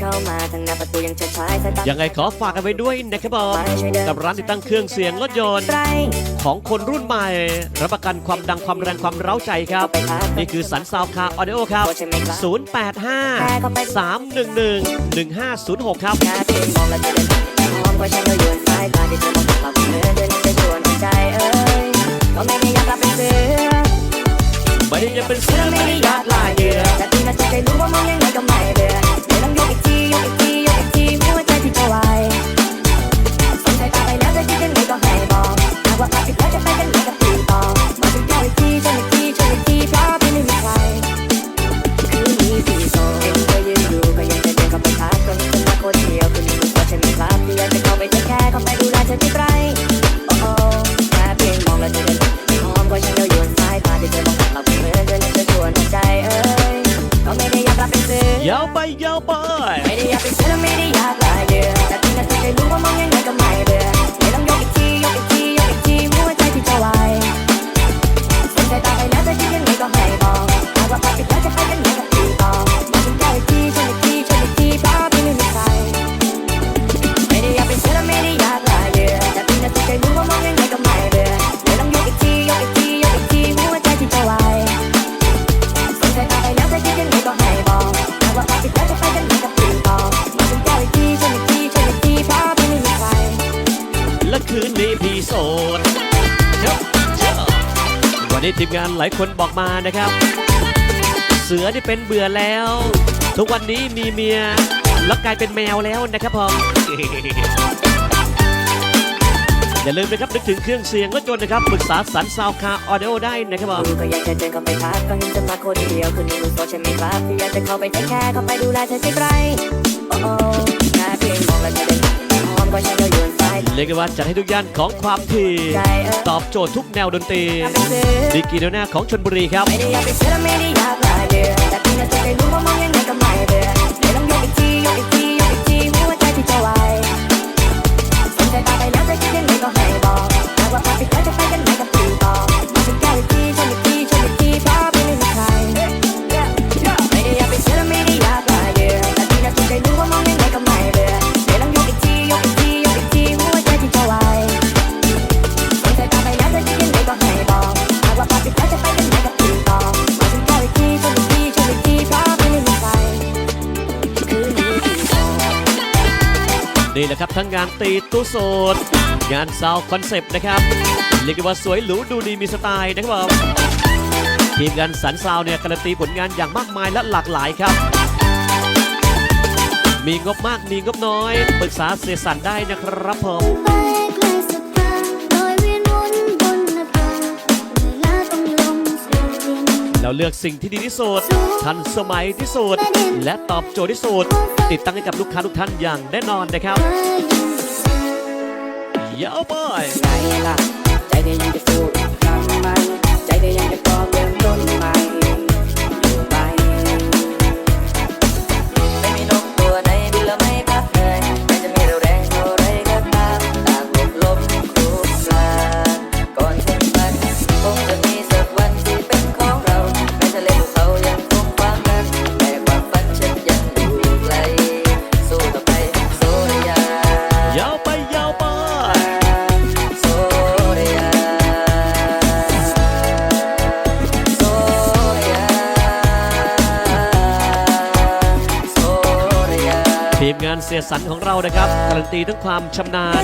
เข้ามาทางหน้าประตูยังเฉิดฉายสายตายังไงขอฝากกันไว้ด้วยนะครับผมกับร้านติดตั้งเครื่องเสียงรถยนต์ไตรของคนรุ่นใหม่ รับประกันความดังความแรงความเร้าใจครับ นี่คือสันซาวคาออดิโอครับ 085 311 1506 ครับแค่เพียงมองและจะเดินหอมกว่าฉันก็ยวนสายตาที่เธอมองเราเหมือนเดินจะชวนใจเอ้ยก็ไม่ได้อยากกลับเป็นเสือไม่ได้จะเป็นเสืเสื้ออไม่ไม่ได้ได้อยากลายเดือแต่ที่น่าจะใจรู้ว่ามองยังไง กลับเป็นเสือ นี้ทีมงานหลายคนบอกมานะครับ เสือนี่เป็นเบื่อแล้ว ทุกวันนี้มีเมียแล้วกลายเป็นแมวแล้วนะครับผมอย่าลืมนะครับนึกถึงเครื่องเสียงรถยนต์นะครับปรึกษาสันซาวคาออเดโอได้นะครับผมก็อยากจะเดินเขาไปทักก็เห็นจะมาคนเดียวคืนนี้รู้ตัวฉันไม่กลับที่อยากจะเข้าไปแค่เข้าไปดูแลเธอใกล้ เรียกได้ว่าจัดให้ทุกย่านของความถี่ใจเอ้ยตอบโจทย์ทุกแนวดนตรีอยากเป็นเสือดีกรีแนวหน้าของชนบุรีครับ นี่แหละครับทั้งงานตีตู้โสด งานซาวคอนเซปต์นะครับเรียกได้ว่าสวยหรูดูดีมีสไตล์นะครับผมทีมงานสันซาวเนี่ยการันตีผลงานอย่างมากมายและหลากหลายครับ มีงบมากมีงบน้อย ปรึกษาเสียสันได้นะครับผม แล้วเลือกสิ่งที่ดีที่สุดทันสมัยที่สุด และตอบโจทย์ที่สุด ติดตั้งให้กับลูกค้าทุกท่านอย่างแน่นอนนะครับยาวบอยใจล่ะใจเธอยังจะสู้อีกครั้งไมใจเธอยังจะพร้อมเริ่มต้นใหม่ ทีมงานเสียสันของเรานะครับการันตีทั้งความชำนาญ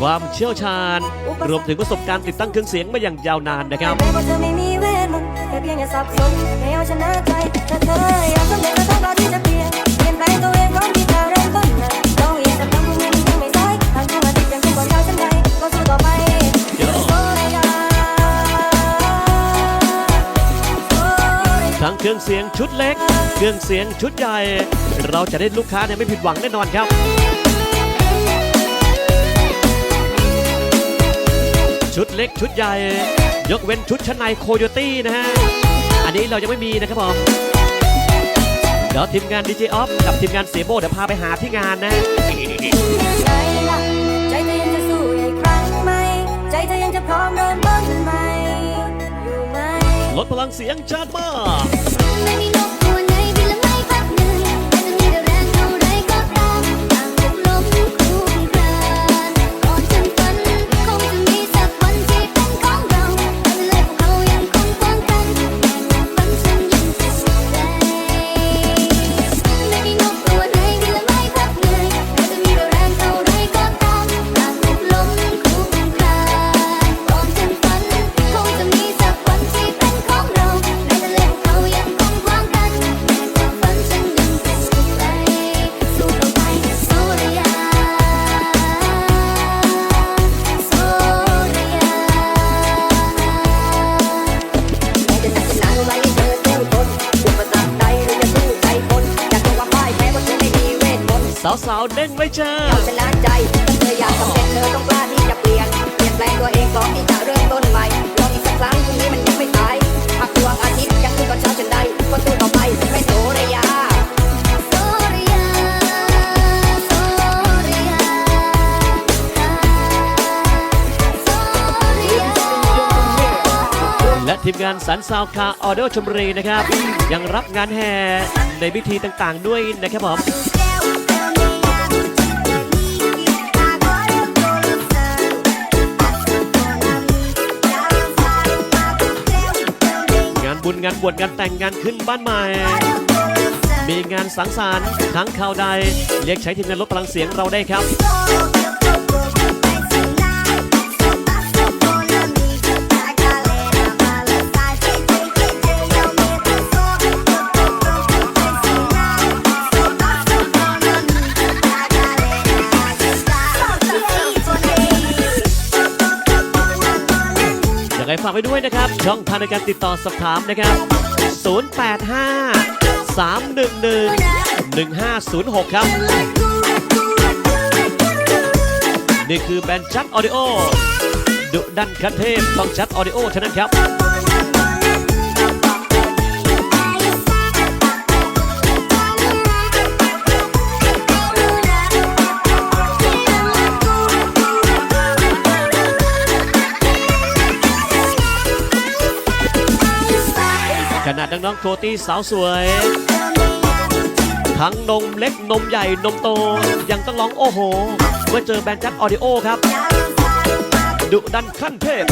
ความเชี่ยวชาญ รวมถึงประสบการณ์ติดตั้งเครื่องเสียงมาอย่างยาวนานนะครับแม้ว่าเธอไม่มีเวทมนต์แค่เพียงอย่าสับสนให้เอาชนะใจถ้าเธออยากสำเร็จก็ต้องรอที่จะเปลี่ยนเปลี่ยนแปลงตัวเองพร้อมที่จะเริ่มต้นใหม่ต้องอีกสักครั้งพรุ่งนี้ยังไม่สายหากทุกอาทิตย์ยังเป็นความยาวฉันใดก็สู้ต่อไปโซเรียโซเรียทั้งเครื่องเสียงชุดเล็ก เครื่องเสียงชุดใหญ่ เราจะได้ลูกค้าเนี่ยไม่ผิดหวังแน่นอนครับ ชุดเล็กชุดใหญ่ ยกเว้นชุดชั้นในโคโยตี้นะฮะ อันนี้เรายังไม่มีนะครับผมเดี๋ยวทีมงานดีเจออฟกับทีมงานเสียโบเดี๋ยวพาไปหาที่งานนะใจล่ะใจเธอยังจะสู้อีกครั้งไหมใจเธอยังจะพร้อมเริ่มต้นใหม่อยู่ไหมลดพลังเสียงชาดมาก สาวๆเด้งไว้เจอชนะใจถ้าเธออยากสำเร็จเธอต้องกล้าที่จะเปลี่ยน เปลี่ยนแปลงตัวเองก่อนที่จะเริ่มต้นใหม่ลองอีกสักครั้งพรุ่งนี้มันยังไม่สายหากดวงอาทิตย์ยังขึ้นตอนเช้าจนได้ก็สู้ต่อไปไม่โสระยาโซเรียโซเรียโซเรียและทีมงานสันซาวคาออเดอร์ชมบุรีนะครับ ยังรับงานแห่ในพิธีต่างๆด้วยนะครับผม งานบวชงานแต่งงานขึ้นบ้านใหม่ มีงานสังสรรค์ทั้งข่าวใดเรียกใช้ทีมงานลดพลังเสียงเราได้ครับ ยังไงฝากไว้ด้วยนะครับ ช่องทางในการติดต่อสอบถามนะครับ 085 311 1506 ครับ นี่คือแบรนด์ชัดออดิโอดุดันคันเทพต้องชัดออดิโอเท่านั้นครับ ดน้องๆโคตี้สาวสวย ทั้งนมเล็กนมใหญ่นมโต ยังต้องร้องโอ้โห เมื่อเจอแบนด์จัดออดิโอครับ ดุดันขั้นเทพ